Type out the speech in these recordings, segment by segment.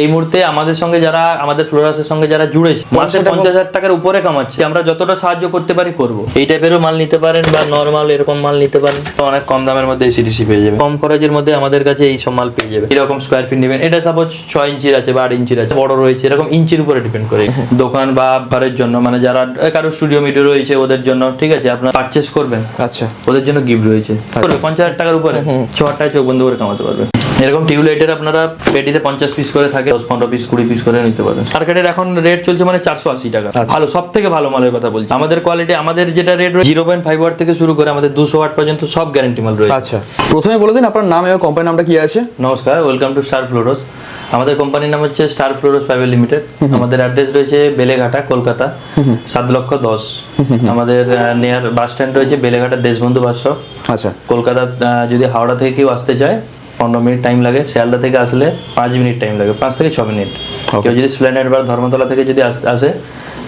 এই মুহূর্তে আমাদের সঙ্গে যারা আমাদের ফ্লোরাসের সঙ্গে যারা জুড়েছে মাসে পঞ্চাশ হাজার টাকার উপরে কামাচ্ছে। আমরা যতটা সাহায্য করতে পারি করব। এই টাইপেরও মাল নিতে পারেন বা নর্মাল এরকম মাল নিতে পারেন। অনেক কম দামের মধ্যে এসিডিসি পেয়ে যাবে কম খরচের মধ্যে আমাদের কাছে এই সব মাল পেয়ে যাবে এরকম স্কোয়ার ফিট নেবেন। এটা সাপোজ ছয় ইঞ্চির আছে বা আট ইঞ্চির আছে। বড় রয়েছে। এরকম ইঞ্চির উপরে ডিপেন্ড করে। দোকান বা ঘরের জন্য মানে যারা কারও স্টুডিও মিডিও রয়েছে ওদের জন্য ঠিক আছে? আপনার পারচেস করবেন। আচ্ছা। ওদের জন্য গিফট রয়েছে। পঞ্চাশ হাজার টাকার উপরে ছ হাজার টাকা চোখ বন্ধ করে কামাতে পারবে এরকম টিউবলাইটের আপনারা পেটিতে পঞ্চাশ পিস করে থাকে দশ পনেরো পিস কুড়ি পিস করে নিতে পারবেন মার্কেটের এখন রেট চলছে মানে চারশো আশি টাকা। ভালো সব থেকে ভালো মালের কথা বলছি। আমাদের কোয়ালিটি আমাদের যেটা rate zero point five watt থেকে শুরু করে আমাদের দুশো ওয়াট পর্যন্ত সব গ্যারান্টি মাল রয়েছে। আচ্ছা। প্রথমে বলে দিন আপনার নাম এবং কোম্পানির নামটা কি আছে? নমস্কার ওয়েলকাম টু স্টার ফ্লোরোস আমাদের কোম্পানির নাম হচ্ছে স্টার ফ্লোরোস প্রাইভেট লিমিটেড আমাদের অ্যাড্রেস রয়েছে বেলেঘাটা কলকাতা। সাত লক্ষ দশ। আমাদের নিয়ার বাস স্ট্যান্ড রয়েছে বেলেঘাটা দেশবন্ধু বাস স্টপ আচ্ছা। কলকাতা যদি হাওড়া থেকে কেউ আসতে চায় পনেরো মিনিট টাইম লাগে। শিয়ালদা থেকে আসলে পাঁচ মিনিট টাইম লাগে পাঁচ থেকে ছ মিনিট। কেউ যদি স্প্লেনেড বা ধর্মতলা থেকে যদি আসে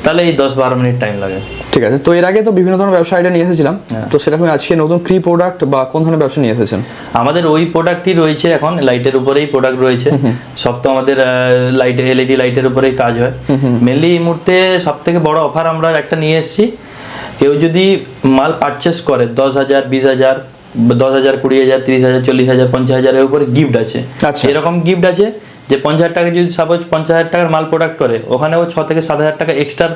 তাহলে এই দশ বারো মিনিট টাইম লাগে। ঠিক আছে তো এর আগে তো বিভিন্ন ধরনের ব্যবসা আইডিয়া নিয়ে এসেছিলাম। হ্যাঁ। তো সেরকম আজকে নতুন ক্রি প্রোডাক্ট বা কোন ধরনের ব্যবসা নিয়ে এসেছেন? আমাদের ওই প্রোডাক্টই রয়েছে এখন লাইটের উপরেই প্রোডাক্ট রয়েছে। সব তো আমাদের লাইট এলইডি লাইটের উপরেই কাজ হয়। মেনলি এই মুহূর্তে সব থেকে বড় অফার আমরা একটা নিয়ে এসেছি। কেউ যদি মাল পারচেস করে দশ হাজার বিশ হাজার দশ হাজার কুড়ি হাজার তিরিশ হাজার চল্লিশ হাজার পঞ্চাশ হাজারের উপরে গিফট আছে। আচ্ছা। এরকম গিফট আছে যে পঞ্চাশ হাজার টাকা যদি সাপোজ পঞ্চাশ হাজার টাকার মাল প্রোডাক্ট করে ওখানে ও ছ থেকে সাত হাজার টাকা এক্সট্রা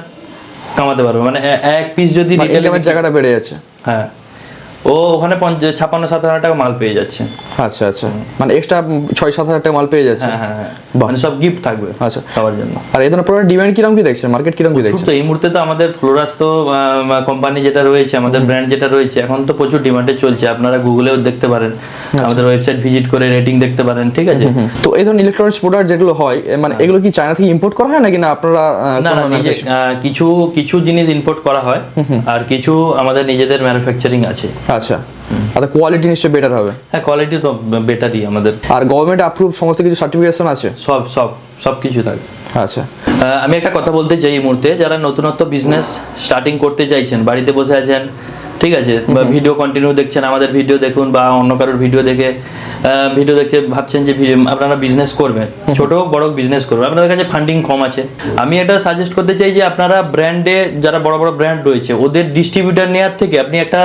কামাতে পারবে। মানে এক পিস যদি রিটেলে জায়গাটা বেড়ে যাচ্ছে। হ্যাঁ। ও ওখানে ছাপ্পান্ন সাত হাজার টাকা মাল পেয়ে যাচ্ছে। আচ্ছা আচ্ছা। মানে এক্সট্রা ছয় সাত হাজার টাকা মাল পেয়ে যাচ্ছে? হ্যাঁ হ্যাঁ হ্যাঁ। মানে সব গিফট থাকবে আচ্ছা। সবার জন্য। আর এই ধরনের প্রোডাক্ট ডিমান্ড কীরকম কি দেখছেন? মার্কেট কীরকম কি দেখছেন? তো এই মুহূর্তে তো আমাদের ফ্লোরাস তো কোম্পানি যেটা রয়েছে আমাদের ব্র্যান্ড যেটা রয়েছে এখন তো প্রচুর ডিমান্ডে চলছে। আপনারা গুগলেও দেখতে পারেন। আচ্ছা। আমাদের ওয়েবসাইট ভিজিট করে রেটিং দেখতে পারেন ঠিক আছে? তো এই ধরনের ইলেকট্রনিক্স প্রোডাক্ট যেগুলো হয় মানে এগুলো কি চায়না থেকে ইম্পোর্ট করা হয় নাকি না আপনারা হ্যাঁ। না না কিছু কিছু জিনিস ইম্পোর্ট করা হয়। আর কিছু আমাদের নিজেদের ম্যানুফ্যাকচারিং আছে। আচ্ছা। আর কোয়ালিটি নিশ্চয়ই বেটার হবে। হ্যাঁ কোয়ালিটি তো বেটারই আমাদের। আর গভর্নমেন্ট অ্যাপ্রুভ সমস্ত কিছু সার্টিফিকেশন আছে? সব সব সব কিছু থাকে। আচ্ছা। আমি একটা কথা বলতে চাই এই মুহূর্তে। যারা নতুনত্ব বিজনেস স্টার্টিং করতে চাইছেন বাড়িতে বসে আছেন ঠিক আছে বা ভিডিও কন্টিনিউ দেখছেন আমাদের ভিডিও দেখুন বা অন্য কারোর ভিডিও দেখে ভিডিও দেখে ভাবছেন যে আপনারা বিজনেস করবেন। ছোট হোক বড় বিজনেস করবেন। আপনাদের কাছে ফান্ডিং কম আছে। আমি এটা সাজেস্ট করতে চাই যে আপনারা ব্র্যান্ডে যারা বড় বড় ব্র্যান্ড রয়েছে ওদের ডিস্ট্রিবিউটার নেওয়ার থেকে আপনি একটা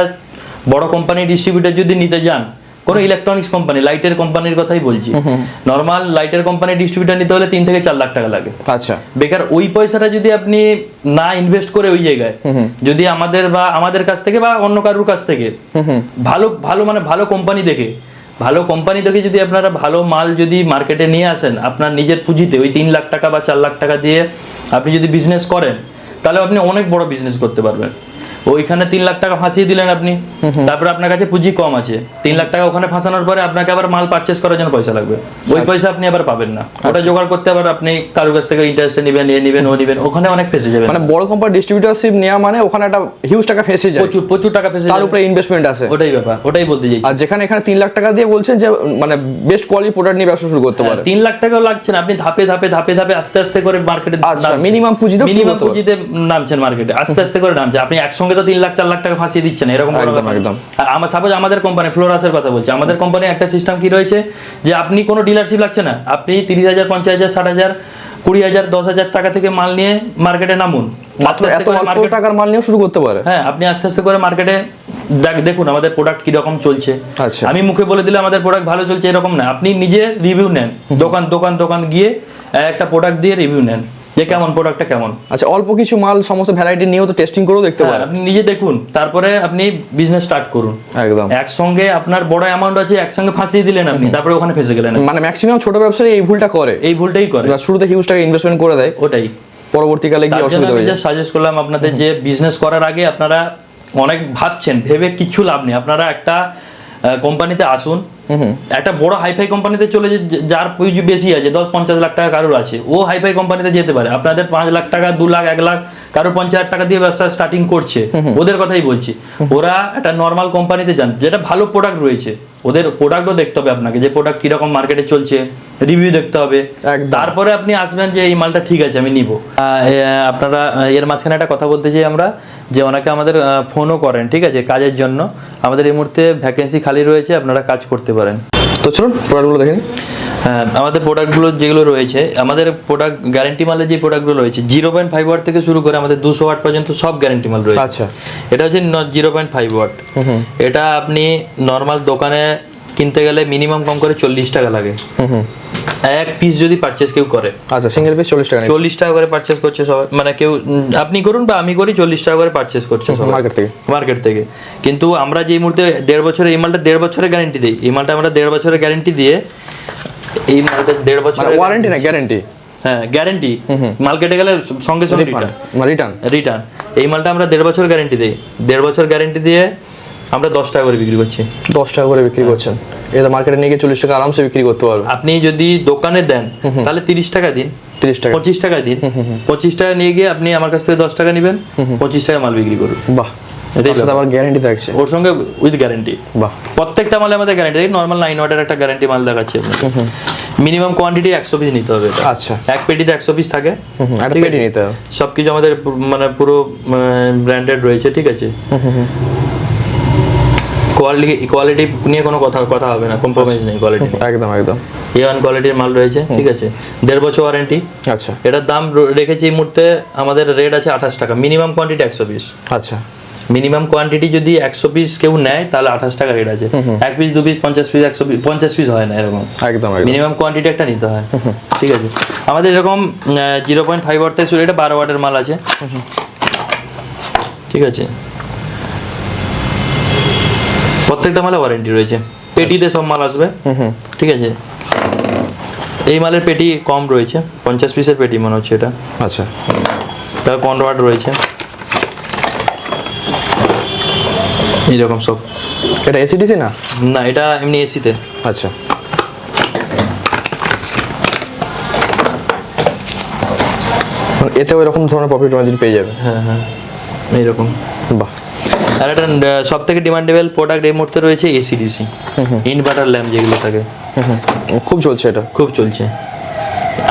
বড় কোম্পানি ডিস্ট্রিবিউটার যদি নিতে যান কোনো ইলেকট্রনিক্স কোম্পানি লাইটের কোম্পানির কথাই বলছি। নর্মাল লাইটের কোম্পানি ডিস্ট্রিবিউটার নিতে হলে তিন থেকে চার লাখ টাকা লাগে। আচ্ছা। বেকার ওই পয়সাটা যদি আপনি না ইনভেস্ট করে ওই জায়গায় যদি আমাদের বা আমাদের কাছ থেকে বা অন্য কারোর কাছ থেকে ভালো ভালো মানে ভালো কোম্পানি দেখে ভালো কোম্পানি দেখে যদি আপনারা ভালো মাল যদি মার্কেটে নিয়ে আসেন আপনার নিজের পুঁজিতে ওই তিন লাখ টাকা বা চার লাখ টাকা দিয়ে আপনি যদি বিজনেস করেন তাহলে আপনি অনেক বড় বিজনেস করতে পারবেন। ওইখানে তিন লাখ টাকা ফাঁসিয়ে দিলেন আপনি। তারপরে আপনার কাছে পুঁজি কম আছে। তিন লাখ টাকা ওখানে ফাঁসানোর পরে আপনাকে আবার মাল পারচেস করার জন্য পয়সা লাগবে। ওই পয়সা আপনি আবার পাবেন না। ওটা জোগাড় করতে আবার আপনি কারোর কাছ থেকে ইন্টারেস্টে নেবেন এ নেবেন ও নেবেন ওখানে অনেক ফেসে যাবেন। মানে বড় কোম্পানি ডিস্ট্রিবিউটারশিপ নেওয়া মানে ওখানে একটা হিউজ টাকা ফেসে যায়। প্রচুর প্রচুর টাকা ফেসে তার উপরে ইনভেস্টমেন্ট আছে। ওটাই ব্যাপার ওটাই বলতে চাইছি। আর যেখানে এখানে তিন লাখ টাকা দিয়ে বলছেন যে মানে বেস্ট কোয়ালিটি প্রোডাক্ট নিয়ে ব্যবসা শুরু করতে পারে। তিন লাখ টাকাও লাগছে না। আপনি ধাপে ধাপে ধাপে ধাপে আস্তে আস্তে করে মার্কেটে আচ্ছা, পুঁজিতেও শুরু মিনিমাম পুঁজিতে নামছেন মার্কেটে আস্তে আস্তে করে নামছে আপনি একসঙ্গে তো তিন লাখ চার লাখ টাকা ফাঁসিয়ে এরকম একদম, না। একদম। আর আমার সাপোজ আমাদের কোম্পানি ফ্লোরাসের কথা বলছি আমাদের কোম্পানি একটা সিস্টেম কি রয়েছে? যে আপনি কোনো ডিলারশিপ লাগছে না আপনি তিরিশ হাজার পঞ্চাশ হাজার ষাট হাজার কুড়ি হাজার দশ হাজার টাকা থেকে মাল নিয়ে মার্কেটে নামুন। টাকার মাল শুরু করতে পারে। হ্যাঁ আপনি আস্তে আস্তে করে মার্কেটে দেখ দেখুন আমাদের প্রোডাক্ট চলছে। আচ্ছা। আমি মুখে বলে দিলে আমাদের প্রোডাক্ট ভালো চলছে এরকম না। আপনি নিজে রিভিউ নেন। দোকান দোকান দোকান গিয়ে একটা প্রোডাক্ট দিয়ে রিভিউ নেন। যে কেমন প্রোডাক্টটা কেমন? আচ্ছা অল্প কিছু মাল সমস্ত ভ্যারাইটি নিয়েও তো টেস্টিং করেও দেখতে পারেন। আপনি নিজে দেখুন তারপরে আপনি বিজনেস স্টার্ট করুন। একদম। একসঙ্গে আপনার বড় অ্যামাউন্ট আছে একসঙ্গে ফাঁসিয়ে দিলেন আপনি তারপরে ওখানে ফেসে গেলেন মানে ম্যাক্সিমাম ছোট ব্যবসায়ী এই ভুলটা করে। এই ভুলটাই করে। শুরুতে হিউজ টাকা ইনভেস্টমেন্ট করে দেয়। ওটাই। পরবর্তীকালে গিয়ে অসুবিধা হয়ে যায়। সাজেস্ট করলাম আপনাদের যে বিজনেস করার আগে আপনারা অনেক ভাবছেন ভেবে কিচ্ছু লাভ নেই। আপনারা একটা কোম্পানিতে আসুন। একটা বড় হাইফাই কোম্পানিতে চলে যে যার পুঁজি বেশি আছে দশ পঞ্চাশ লাখ টাকা কারোর আছে ও হাইফাই কোম্পানিতে যেতে পারে। আপনাদের পাঁচ লাখ টাকা দু লাখ এক লাখ কারও পঞ্চাশ হাজার টাকা দিয়ে ব্যবসা স্টার্টিং করছে ওদের কথাই বলছি। ওরা একটা নর্মাল কোম্পানিতে যান যেটা ভালো প্রোডাক্ট রয়েছে। ওদের প্রোডাক্টও দেখতে হবে আপনাকে যে প্রোডাক্ট কীরকম মার্কেটে চলছে রিভিউ দেখতে হবে। তারপরে আপনি আসবেন যে এই মালটা ঠিক আছে আমি নিব। আপনারা এর মাঝখানে একটা কথা বলতে চাই আমরা যে অনেকে আমাদের ফোনও করেন ঠিক আছে কাজের জন্য। আমাদের এই মুহূর্তে ভ্যাকেন্সি খালি রয়েছে আপনারা কাজ করতে পারেন। তো চলুন প্রোডাক্টগুলো দেখে নিই। হ্যাঁ আমাদের প্রোডাক্টগুলো যেগুলো রয়েছে আমাদের প্রোডাক্ট গ্যারান্টি মালের যে প্রোডাক্টগুলো রয়েছে জিরো পয়েন্ট ফাইভ ওয়াট থেকে শুরু করে আমাদের দুশো ওয়াট পর্যন্ত সব গ্যারান্টি মাল রয়েছে। আচ্ছা। এটা হচ্ছে জিরো পয়েন্ট ফাইভ ওয়াট এটা আপনি নর্মাল দোকানে কিনতে গেলে মিনিমাম কম করে চল্লিশ টাকা লাগে। হুম হুম। এক পিস যদি পারচেস কেউ করে। আচ্ছা সিঙ্গেল পিস চল্লিশ টাকা চল্লিশ টাকা করে পারচেস করছে সবাই। মানে কেউ আপনি করুন বা আমি করি চল্লিশ টাকা করে পারচেস করছে সবাই। মার্কেট থেকে। মার্কেট থেকে। কিন্তু আমরা যে মুহূর্তে দেড় বছরের এই মালটা দেড় বছরের গ্যারেন্টি দিই। এই মালটা আমরা দেড় বছরের গ্যারেন্টি দিয়ে এই মালটা দেড় মানে বছরের ওয়ারেন্টি না গ্যারেন্টি হ্যাঁ গ্যারেন্টি মাল কেটে গেলে সঙ্গে সঙ্গে রিটার্ন রিটার্ন রিটার্ন এই মালটা আমরা দেড় বছর গ্যারেন্টি দিই। দেড় বছর গ্যারেন্টি দিয়ে আমরা দশ টাকা করে বিক্রি করছি। দশ টাকা করে বিক্রি করছেন। এটা মার্কেটে নিয়ে গিয়ে চল্লিশ টাকা আরামসে বিক্রি করতে পারবে। আপনি যদি দোকানে দেন তাহলে তিরিশ টাকা দিন তিরিশ টাকা। পঁচিশ টাকা দিন। পঁচিশ টাকা নিয়ে গিয়ে আপনি আমার কাছ থেকে দশ টাকা নেবেন পঁচিশ টাকা মাল বিক্রি করুন। বাহ। সাথে গ্যারেন্টি থাকছে। ওর সঙ্গে উইথ গ্যারেন্টি বাহ। প্রত্যেকটা মালে আমাদের গ্যারান্টি নর্মাল নাইন ওয়াটের একটা গ্যারান্টি মাল দেখাচ্ছে মিনিমাম কোয়ান্টিটি একশো পিস নিতে হবে আচ্ছা। এক পেটিতে একশো পিস থাকে। পেটি নিতে হবে। সবকিছু আমাদের মানে পুরো ব্র্যান্ডেড রয়েছে ঠিক আছে? কোয়ালিটি কোয়ালিটি নিয়ে কোনো কথা কথা হবে না কম্প্রোমাইজ নেই কোয়ালিটি একদম একদম। এ ওয়ান কোয়ালিটির মাল রয়েছে ঠিক আছে? দেড় বছর ওয়ারেন্টি আচ্ছা। এটার দাম রেখেছি এই মুহূর্তে আমাদের রেট আছে আঠাশ টাকা। মিনিমাম কোয়ান্টিটি একশো পিস আচ্ছা। মিনিমাম কোয়ান্টিটি যদি একশো পিস কেউ নেয় তাহলে আঠাশ টাকা রেট আছে। এক পিস দু পিস পঞ্চাশ পিস একশো পিস পঞ্চাশ পিস হয় না এরকম। একদম মিনিমাম কোয়ান্টিটি একটা নিতে হয়। ঠিক আছে? আমাদের এরকম জিরো পয়েন্ট ফাইভ ওয়াট থেকে শুরু এটা বারো ওয়াটের মাল আছে। ঠিক আছে? প্রত্যেকটা মালে ওয়ারেন্টি রয়েছে। পেটিতে সব মাল আসবে। ঠিক আছে? এই মালের পেটি কম রয়েছে পঞ্চাশ পিসের পেটি মনে হচ্ছে এটা। আচ্ছা। তার পনেরো ওয়াট রয়েছে। এইরকম সব। এটা এসিডিসি না? না এটা এমনি এসিতে আচ্ছা। এতে ওই রকম ধরনের প্রফিট মার্জিন পেয়ে যাবে। হ্যাঁ হ্যাঁ। এইরকম। বাহ। আর একটা সব থেকে ডিমান্ডেবল প্রোডাক্ট এই মুহূর্তে রয়েছে এসিডিসি ইনভার্টার ল্যাম্প যেগুলো থাকে। খুব চলছে এটা। খুব চলছে।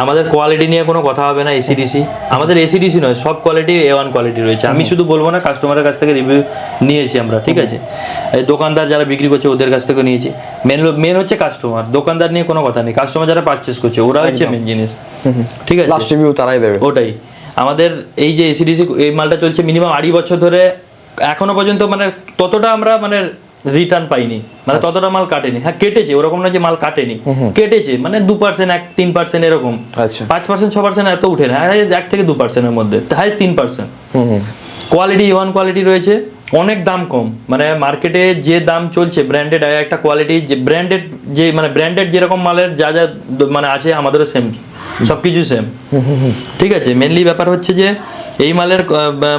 আমাদের কোয়ালিটি নিয়ে কোনো কথা হবে না এসিডিসি আমাদের এসিডিসি নয় সব কোয়ালিটি এ ওয়ান কোয়ালিটি রয়েছে। আমি শুধু বলব না কাস্টমারের কাছ থেকে রিভিউ নিয়েছি আমরা ঠিক আছে? এই দোকানদার যারা বিক্রি করছে ওদের কাছ থেকে নিয়েছি। মেন মেন হচ্ছে কাস্টমার দোকানদার নিয়ে কোনো কথা নেই। কাস্টমার যারা পারচেস করছে ওরা হচ্ছে মেন জিনিস। ঠিক আছে? লাস্ট রিভিউ তারাই দেবে। ওটাই। আমাদের এই যে এসিডিসি এই মালটা চলছে মিনিমাম আড়াই বছর ধরে এখনও পর্যন্ত মানে ততটা আমরা মানে রিটার্ন পাইনি। মানে ততটা মাল কাটেনি। হ্যাঁ কেটেছে ওরকম না যে মাল কাটেনি। কেটেছে মানে দু পার্সেন্ট এক তিন পার্সেন্ট এরকম। আচ্ছা। পাঁচ পার্সেন্ট ছ পার্সেন্ট এত উঠে না। এক থেকে দু পার্সেন্টের মধ্যে হাইস্ট তিন পার্সেন্ট কোয়ালিটি ওয়ান কোয়ালিটি রয়েছে অনেক দাম কম। মানে মার্কেটে যে দাম চলছে ব্র্যান্ডেড একটা কোয়ালিটি যে ব্র্যান্ডেড যে মানে ব্র্যান্ডেড যেরকম মালের যা যা মানে আছে আমাদেরও সেম সব কিছু সেম ঠিক আছে মেনলি ব্যাপার হচ্ছে যে এই মালের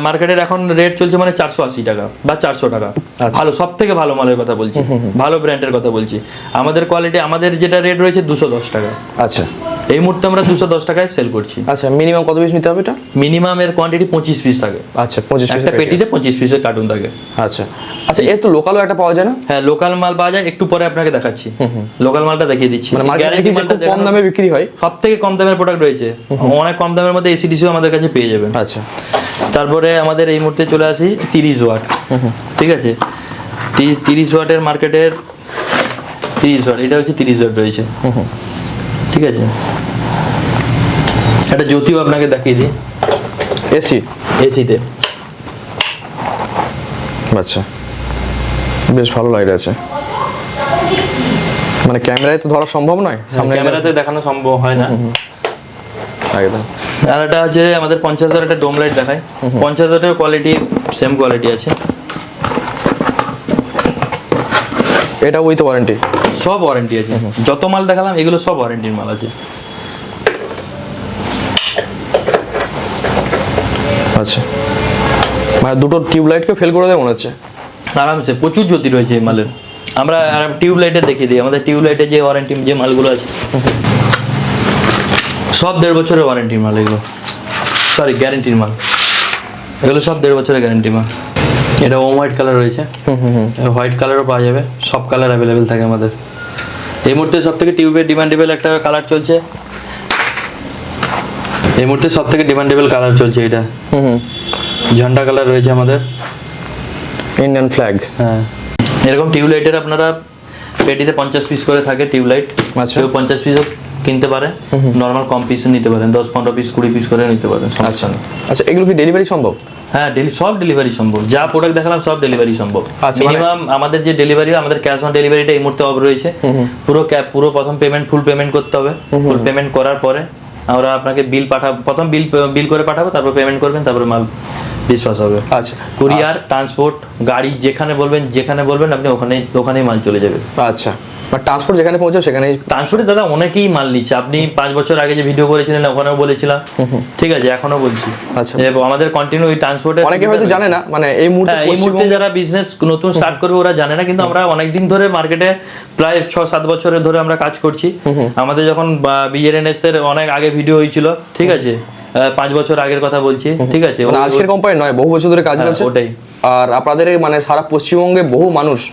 মার্কেটের এখন রেট চলছে মানে চারশো আশি টাকা বা চারশো টাকা। ভালো সব থেকে ভালো মালের কথা বলছি। ভালো ব্র্যান্ডের কথা বলছি। আমাদের কোয়ালিটি আমাদের যেটা রেট রয়েছে দুশো দশ টাকা। আচ্ছা। এই মুহূর্তে আমরা দুশো দশ টাকায় সেল করছি। আচ্ছা মিনিমাম কত পিস নিতে হবে এটা? মিনিমাম এর কোয়ান্টিটি পঁচিশ পিস থাকে। আচ্ছা পঁচিশ একটা পেটিতে পঁচিশ পিসের কার্টুন থাকে। আচ্ছা। আচ্ছা এর তো লোকালও একটা পাওয়া যায় না? হ্যাঁ লোকাল মাল পাওয়া যায় একটু পরে আপনাকে দেখাচ্ছি। লোকাল মালটা দেখিয়ে দিচ্ছি। মানে কি মালটা কম দামে বিক্রি হয়। সব থেকে কম দামের প্রোডাক্ট রয়েছে। অনেক কম দামের মধ্যে এসিডিসিও আমাদের কাছে পেয়ে যাবেন। আচ্ছা। তারপরে আমাদের এই মুহূর্তে চলে আসি তিরিশ ওয়াট ঠিক আছে? তিরিশ ওয়াটের মার্কেটের তিরিশ ওয়াট এটা হচ্ছে তিরিশ ওয়াট রয়েছে। ঠিক আছে? একটা জ্যোতিও আপনাকে দেখিয়ে দিই। এসি এসিতে আচ্ছা। বেশ ভালো লাইট আছে। মানে ক্যামেরায় তো ধরা সম্ভব নয় সামনে ক্যামেরাতে দেখানো সম্ভব হয় না। একদম আর একটা আছে আমাদের পঞ্চাশ হাজার একটা ডোম লাইট দেখায় পঞ্চাশ হাজারের কোয়ালিটি সেম কোয়ালিটি আছে। এটা উইথ ওয়ারেন্টি সব ওয়ারেন্টি আছে। যত মাল দেখালাম এগুলো সব ওয়ারেন্টির মাল আছে। আচ্ছা মানে দুটো টিউব লাইটকে ফেল করে দেয় মনে হচ্ছে। আরামসে প্রচুর জ্যোতি রয়েছে এই মালের। আমরা টিউব লাইটে দেখিয়ে দিই আমাদের টিউব লাইটে যে ওয়ারেন্টি যে মালগুলো আছে। সব দেড় বছরের ওয়ারেন্টির মাল এগুলো। সরি গ্যারেন্টির মাল। এগুলো সব দেড় বছরের গ্যারেন্টি মাল। এটা ওম হোয়াইট কালার রয়েছে। হুম হুম হুম। হোয়াইট কালারও পাওয়া যাবে। সব কালার অ্যাভেলেবেল থাকে আমাদের। এই মুহূর্তে সব থেকে টিউবের ডিমান্ডেবল একটা কালার চলছে। এই মুহূর্তে সব থেকে ডিমান্ডেবল কালার চলছে এটা। হুম। ঝান্ডা কালার রয়েছে আমাদের। ইন্ডিয়ান ফ্ল্যাগ হ্যাঁ। এরকম টিউবলাইটের আপনারা পেটিতে পঞ্চাশ পিস করে থাকে টিউবলাইট। আচ্ছা। কেউ পঞ্চাশ পিসও কিনতে পারে। নর্মাল কম পিস নিতে পারেন। দশ পনেরো পিস কুড়ি পিস করে নিতে পারেন আচ্ছা। আচ্ছা এগুলো কি ডেলিভারি সম্ভব? হ্যাঁ ডেলি সব ডেলিভারি সম্ভব। যা প্রোডাক্ট দেখালাম সব ডেলিভারি সম্ভব। আচ্ছা, মানে- মিনিমাম আমাদের যে ডেলিভারি আমাদের ক্যাশ অন ডেলিভারিটা এই মুহূর্তে অফ রয়েছে। পুরো ক্যাব পুরো প্রথম পেমেন্ট ফুল পেমেন্ট করতে হবে। ফুল পেমেন্ট করার পরে আমরা আপনাকে বিল পাঠাবো প্রথম বিল বিল করে পাঠাবো তারপর পেমেন্ট করবেন তারপরে মাল ডিসপাস হবে। আচ্ছা। কুরিয়ার ট্রান্সপোর্ট গাড়ি যেখানে বলবেন যেখানে বলবেন আপনি ওখানেই ওখানেই মাল চলে যাবে। আচ্ছা। বা ট্রান্সপোর্ট যেখানে পৌঁছাও সেখানেই ট্রান্সপোর্টে দাদা অনেকেই মাল নিচ্ছে। আপনি পাঁচ বছর আগে যে ভিডিও করেছিলেন ওখানেও বলেছিলাম। ঠিক আছে এখনও বলছি। আচ্ছা। আমাদের কন্টিনিউ ওই ট্রান্সপোর্টে অনেকে হয়তো জানে না মানে এই মুহূর্তে হ্যাঁ, এই মুহূর্তে যারা বিজনেস নতুন স্টার্ট করবে ওরা জানে না কিন্তু আমরা অনেক দিন ধরে মার্কেটে প্রায় ছ সাত বছরের ধরে আমরা কাজ করছি। আমাদের যখন বিজেএনএস এর অনেক আগে ভিডিও হয়েছিল ঠিক আছে? পাঁচ বছর আগের কথা বলছি ঠিক আছে? মানে আজকের কোম্পানি নয় বহু বছর ধরে কাজ হ্যাঁ, করছে। ওটাই। আর আপনাদের মানে সারা পশ্চিমবঙ্গে বহু মানুষ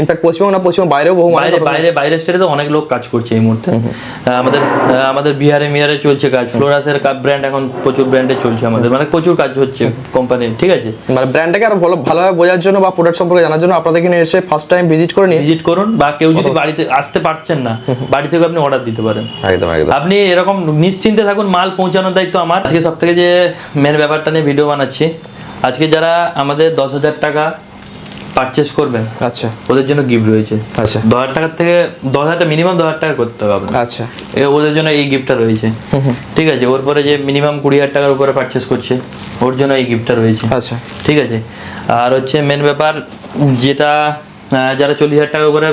ইনফ্যাক্ট পশ্চিমবঙ্গ না পশ্চিমবঙ্গ বাইরেও বহু মানুষ বাইরে বাইরে স্টেটে তো অনেক লোক কাজ করছে এই মুহূর্তে। আমাদের আমাদের বিহারে মিহারে চলছে কাজ। ফ্লোরাসের ব্র্যান্ড এখন প্রচুর ব্র্যান্ডে চলছে আমাদের। মানে প্রচুর কাজ হচ্ছে কোম্পানির ঠিক আছে? মানে ব্র্যান্ডটাকে আরও ভালো ভালোভাবে বোঝার জন্য বা প্রোডাক্ট সম্পর্কে জানার জন্য আপনাদের এখানে এসে ফার্স্ট টাইম ভিজিট করে নিয়ে ভিজিট করুন বা কেউ যদি বাড়িতে আসতে পারছেন না বাড়ি থেকে আপনি অর্ডার দিতে পারেন। একদম একদম। আপনি এরকম নিশ্চিন্তে থাকুন মাল পৌঁছানোর দায়িত্ব আমার। আজকে সব থেকে যে মেন ব্যাপারটা নিয়ে ভিডিও বানাচ্ছি আজকে যারা আমাদের দশ হাজার টাকা পারচেস করবেন? আচ্ছা। ওদের জন্য গিফট রয়েছে। আচ্ছা। দশ হাজার টাকার থেকে দশ হাজার মিনিমাম দশ হাজার টাকা করতে হবে আপনার আচ্ছা। এ ওদের জন্য এই গিফটটা রয়েছে। ঠিক আছে? ওর পরে যে মিনিমাম কুড়ি হাজার টাকার উপরে পারচেস করছে ওর জন্য এই গিফটটা রয়েছে। আচ্ছা। ঠিক আছে? আর হচ্ছে মেন ব্যাপার যেটা যারা চল্লিশ হাজার টাকার উপরে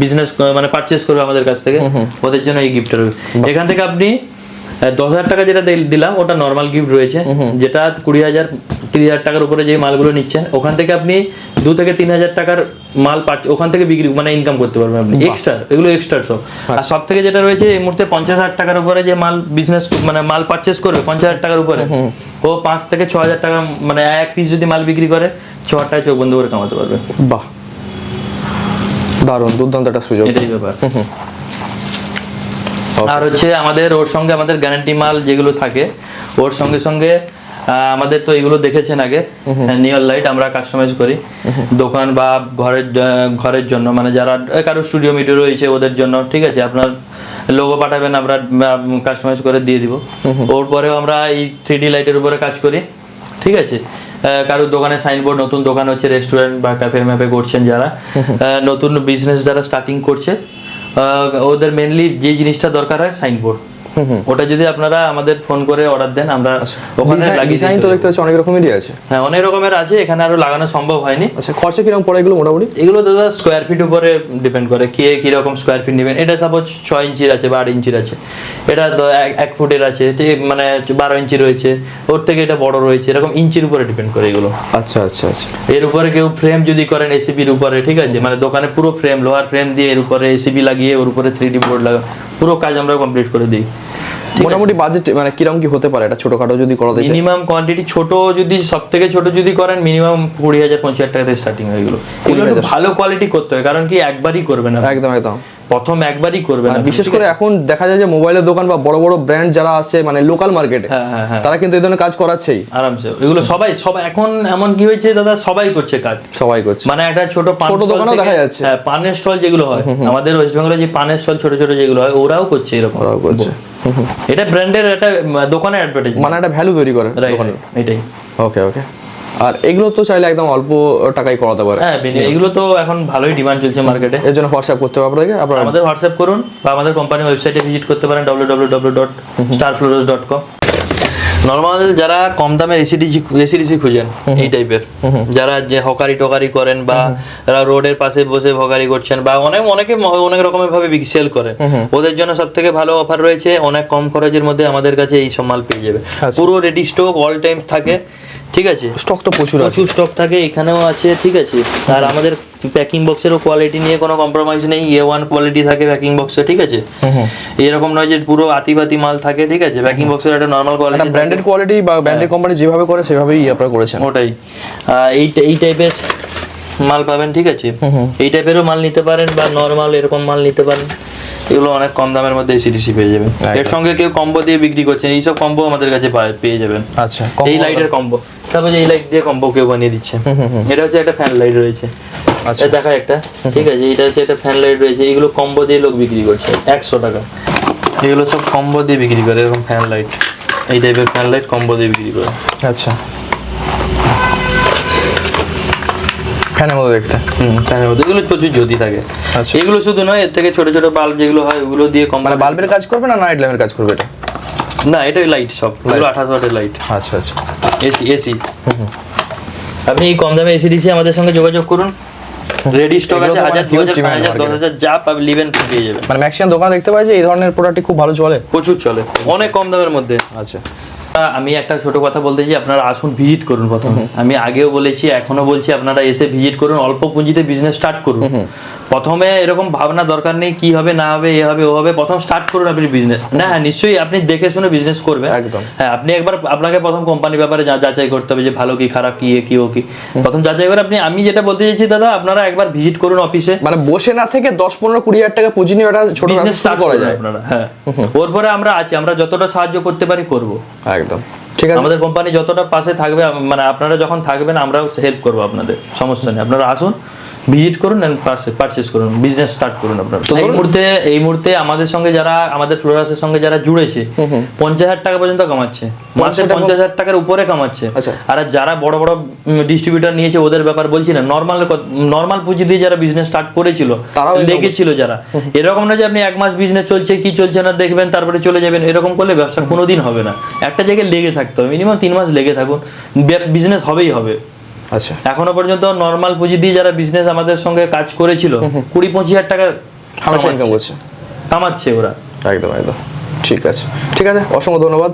বিজনেস মানে পারচেস করবে আমাদের কাছ থেকে ওদের জন্য এই গিফটটা রয়েছে। এখান থেকে আপনি দশ হাজার টাকা যেটা দিলাম ওটা নর্মাল গিফট রয়েছে। যেটা কুড়ি হাজার তিরিশ হাজার টাকার উপরে যে মালগুলো নিচ্ছেন ওখান থেকে আপনি দু থেকে তিন হাজার টাকার মাল পার- ওখান থেকে বিক্রি মানে ইনকাম করতে পারবেন আপনি। এক্সট্রা এগুলো এক্সট্রা সব। আর সব থেকে যেটা রয়েছে এই মুহূর্তে পঞ্চাশ হাজার টাকার উপরে যে মাল বিজনেস মানে মাল পারচেস করবে পঞ্চাশ হাজার টাকার উপরে ও পাঁচ থেকে ছ হাজার টাকা মানে এক পিস যদি মাল বিক্রি করে ছ হাজার টাকা চোখ বন্ধ করে কামাতে পারবে। বাহ। দারুণ দুর্দান্ত একটা সুযোগ। এটাই ব্যাপার। আর হচ্ছে আমাদের ওর সঙ্গে আমাদের গ্যারান্টি মাল যেগুলো থাকে ওর সঙ্গে সঙ্গে আমাদের তো এগুলো দেখেছেন আগে নিয়র লাইট আমরা কাস্টমাইজ করি। দোকান বা ঘরের ঘরের জন্য মানে যারা কারও স্টুডিও মিডিও রয়েছে ওদের জন্য ঠিক আছে আপনার লোগো পাঠাবেন আমরা কাস্টমাইজ করে দিয়ে দিব। ওর পরেও আমরা এই থ্রি ডি লাইটের উপরে কাজ করি ঠিক আছে? কারোর দোকানে সাইনবোর্ড নতুন দোকান হচ্ছে রেস্টুরেন্ট বা ক্যাফে ম্যাপে করছেন যারা নতুন বিজনেস যারা স্টার্টিং করছে ওদের মেনলি যে জিনিসটা দরকার হয় সাইনবোর্ড ওটা যদি আপনারা আমাদের ফোন করে অর্ডার দেন আমরা ওখানে লাগিয়ে ডিজাইন তো দেখতে পাচ্ছি অনেক রকমেরই আছে। হ্যাঁ অনেক রকমের আছে এখানে আরও লাগানো সম্ভব হয়নি। আচ্ছা খরচা কীরকম পড়ে এগুলো মোটামুটি? এগুলো দাদা স্কোয়ার ফিট উপরে ডিপেন্ড করে কে কীরকম স্কোয়ার ফিট নেবেন। এটা সাপোজ ছয় ইঞ্চির আছে বা আট ইঞ্চির আছে। এটা তো এক- ফুটের আছে মানে বারো ইঞ্চি রয়েছে। ওর থেকে এটা বড় রয়েছে এরকম ইঞ্চির উপরে ডিপেন্ড করে এগুলো। আচ্ছা আচ্ছা আচ্ছা। এর উপরে কেউ ফ্রেম যদি করেন এসিপি এসিপির উপরে ঠিক আছে? মানে দোকানে পুরো ফ্রেম লোহার ফ্রেম দিয়ে এর উপরে এসিপি লাগিয়ে ওর উপরে থ্রি ডি বোর্ড লাগা পুরো কাজ আমরা কমপ্লিট করে দিই। মোটামুটি বাজেট মানে কীরকম কি হতে পারে? এটা ছোটখাটো যদি করাতে মিনিমাম কোয়ান্টিটি ছোট যদি সব থেকে ছোট যদি করেন মিনিমাম কুড়ি হাজার পঁচিশ হাজার টাকা থেকে স্টার্টিং হয়ে গেলো। ভালো কোয়ালিটি করতে হয় কারণ কি একবারই করবেন না। একদম একদম। প্রথম একবারই আর আপনি, বিশেষ করে এখন দেখা যায় যে মোবাইলের দোকান বা বড় বড় ব্র্যান্ড যারা আছে মানে লোকাল মার্কেটে হ্যাঁ হ্যাঁ হ্যাঁ। তারা কিন্তু এই ধরনের কাজ করাচ্ছেই। আরামসে। এগুলো সবাই সবাই এখন এমন কি হয়েছে দাদা সবাই করছে কাজ। সবাই করছে। মানে একটা ছোট ছোট দোকানেও দেখা যাচ্ছে। হ্যাঁ পানের স্টল যেগুলো হয়। আমাদের ওয়েস্ট বেঙ্গলে যে পানের স্টল ছোট ছোট যেগুলো হয় ওরাও করছে এরকম। ওরাও করছে। এটা ব্র্যান্ডের একটা দোকানে অ্যাডভার্টাইজ মানে একটা ভ্যালু তৈরি করে দোকানে। এটাই। ওকে ওকে আর এগুলো তো চাইলে একদম অল্প টাকায় করাতে পারে। হ্যাঁ এগুলো তো এখন ভালোই ডিমান্ড চলছে মার্কেটে এর জন্য হোয়াটসঅ্যাপ করতে হবে আপনাকে আপনারা আমাদের হোয়াটসঅ্যাপ করুন বা আমাদের কোম্পানির ওয়েবসাইটে ভিজিট করতে পারেন www.starflores.com নর্মাল যারা কম দামের এসিডিসি এসিডিসি খুঁজেন এই টাইপের যারা যে হকারি টকারি করেন বা যারা রোডের পাশে বসে হকারি করছেন বা অনেক অনেকে অনেক রকমের ভাবে সেল করেন। ওদের জন্য সব থেকে ভালো অফার রয়েছে অনেক কম খরচের মধ্যে আমাদের কাছে এই সব মাল পেয়ে যাবে। পুরো রেডি স্টক অল টাইম থাকে ঠিক আছে? স্টক তো প্রচুর প্রচুর স্টক থাকে এখানেও আছে ঠিক আছে? আর আমাদের প্যাকিং বক্সেরও কোয়ালিটি নিয়ে কোনো কম্প্রোমাইজ নেই। এ ওয়ান কোয়ালিটি থাকে প্যাকিং বক্সে ঠিক আছে? এরকম নয় যে পুরো আতিবাতি মাল থাকে ঠিক আছে? প্যাকিং বক্সের একটা নর্মাল কোয়ালিটি ব্র্যান্ডেড কোয়ালিটি বা ব্র্যান্ডেড কোম্পানি যেভাবে করে সেভাবেই আপনারা করেছেন। ওটাই। এই এই টাইপের মাল পাবেন ঠিক আছে? এই টাইপেরও মাল নিতে পারেন বা নর্মাল এরকম মাল নিতে পারেন। এগুলো অনেক কম দামের মধ্যে এসিডিসি পেয়ে যাবেন। এর সঙ্গে কেউ কম্বো দিয়ে বিক্রি করছেন এইসব কম্বো আমাদের কাছে পেয়ে যাবেন। আচ্ছা এই লাইটের কম্বো তারপর এই লাইট দিয়ে কম্বো কেউ বানিয়ে দিচ্ছে। এটা হচ্ছে একটা ফ্যান লাইট রয়েছে। দেখা একটা। ঠিক আছে এটা হচ্ছে একটা ফ্যান লাইট রয়েছে এগুলো কম্বো দিয়ে লোক বিক্রি করছে একশো টাকা। এগুলো সব কম্বো দিয়ে বিক্রি করে এরকম ফ্যান লাইট এই টাইপের ফ্যান লাইট কম্বো দিয়ে বিক্রি করে। আচ্ছা। ফ্যানের মতো দেখতে। হুম ফ্যানের এগুলো প্রচুর জ্যোতি থাকে। আচ্ছা। এগুলো শুধু নয় এর থেকে ছোট ছোট বাল্ব যেগুলো হয় ওগুলো দিয়ে কম মানে বাল্বের কাজ করবে না নাইট ল্যাম্পের কাজ করবে এটা? না এটা লাইট সব। এগুলো আঠাশ ওয়াটের লাইট আচ্ছা আচ্ছা। এসি এসি আপনি এই কম দামে এসি ডিসি আমাদের সঙ্গে যোগাযোগ করুন। রেডি স্টক আছে হাজার দু হাজার পাঁচ হাজার দশ হাজার যা পাবে লিভেন পেয়ে যাবে। মানে ম্যাক্সিমাম দোকান দেখতে পাই যে এই ধরনের প্রোডাক্টটি খুব ভালো চলে। প্রচুর চলে। অনেক কম দামের মধ্যে। আচ্ছা। আমি একটা ছোট কথা বলতে চাই আপনারা আসুন ভিজিট করুন প্রথমে। আমি আগেও বলেছি এখনও বলছি আপনারা এসে ভিজিট করুন অল্প পুঁজিতে বিজনেস স্টার্ট করুন। প্রথমে এরকম ভাবনা দরকার নেই কি হবে না হবে এ হবে ও হবে প্রথম স্টার্ট করুন আপনি বিজনেস না হ্যাঁ নিশ্চয়ই আপনি দেখে শুনে বিজনেস করবেন। একদম। হ্যাঁ আপনি একবার আপনাকে প্রথম কোম্পানির ব্যাপারে যা- যাচাই করতে হবে যে ভালো কি খারাপ কি এ কি ও কি। প্রথম যাচাই করে আপনি আমি যেটা বলতে চাইছি দাদা আপনারা একবার ভিজিট করুন অফিসে মানে বসে না থেকে দশ পনেরো কুড়ি হাজার টাকা পুঁজি নিয়ে একটা ছোট বিজনেস স্টার্ট করা যায়। আপনারা হ্যাঁ। ওর পরে আমরা আছি আমরা যতটা সাহায্য করতে পারি করব। একদম। ঠিক আছে। আমাদের কোম্পানি যতটা পাশে থাকবে মানে আপনারা যখন থাকবেন আমরাও হেল্প করব আপনাদের। সমস্যা নেই। আপনারা আসুন ভিজিট করুন এন্ড পারচেস করুন বিজনেস স্টার্ট করুন আপনার। তো এই মুহূর্তে এই মুহূর্তে আমাদের সঙ্গে যারা আমাদের ফ্লোরাসের সঙ্গে যারা জুড়েছে পঞ্চাশ হাজার টাকা পর্যন্ত কামাচ্ছে। মাসে পঞ্চাশ হাজার টাকার উপরে কামাচ্ছে। আচ্ছা। আর যারা বড় বড় ডিস্ট্রিবিউটার নিয়েছে ওদের ব্যাপার বলছি না নর্মাল নর্মাল পুঁজি দিয়ে যারা বিজনেস স্টার্ট করেছিল লেগেছিল যারা। এরকম না যে আপনি এক মাস বিজনেস চলছে কি চলছে না দেখবেন তারপরে চলে যাবেন এরকম করলে ব্যবসা কোনোদিন হবে না। একটা জায়গায় লেগে থাকতে হবে মিনিমাম তিন মাস লেগে থাকুন বিজনেস হবেই হবে। আচ্ছা। এখনও পর্যন্ত নর্মাল পুঁজি দিয়ে যারা বিজনেস আমাদের সঙ্গে কাজ করেছিল কুড়ি পঁচিশ হাজার টাকা। কামাচ্ছে ওরা। একদম একদম। ঠিক আছে। ঠিক আছে অসংখ্য ধন্যবাদ।